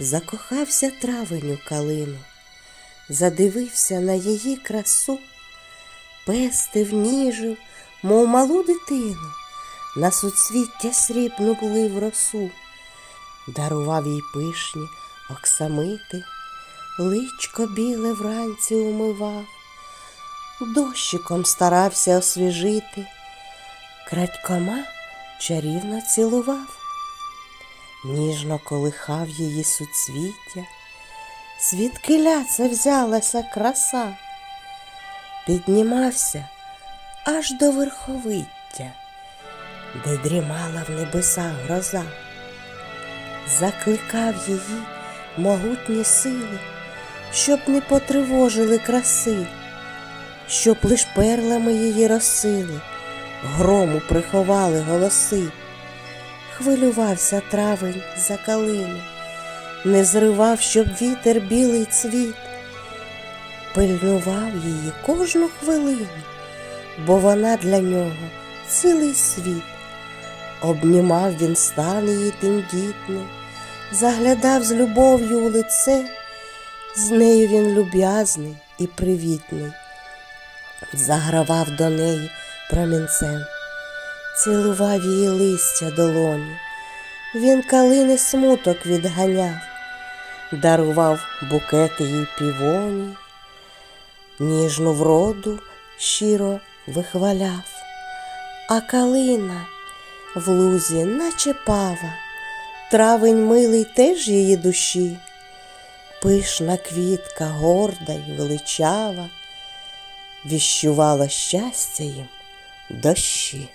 Закохався травень у калину, задивився на її красу, пестив, ніжив, мов малу дитину, на суцвіття срібну в росу, дарував їй пишні оксамити, личко біле вранці умивав, дощиком старався освіжити, крадькома чарівно цілував ніжно колихав її суцвіття, звідкиля це взялася краса, піднімався аж до верховиття, де дрімала в небесах гроза, закликав її могутні сили, щоб не потривожили краси, щоб лиш перлами її розсили, грому приховали голоси хвилювався травень за калину, не зривав, щоб вітер білий цвіт, пильнував її кожну хвилину, бо вона для нього цілий світ. Обнімав він стан її тендітний, заглядав з любов'ю у лице, з нею він люб'язний і привітний, загравав до неї промінцем цілував її листя долоні. Він калини смуток відганяв, дарував букети їй півоні, ніжну вроду щиро вихваляв, а калина в лузі, наче пава, травень милий теж її душі, пишна квітка горда й величава, віщувала щастя їм дощі.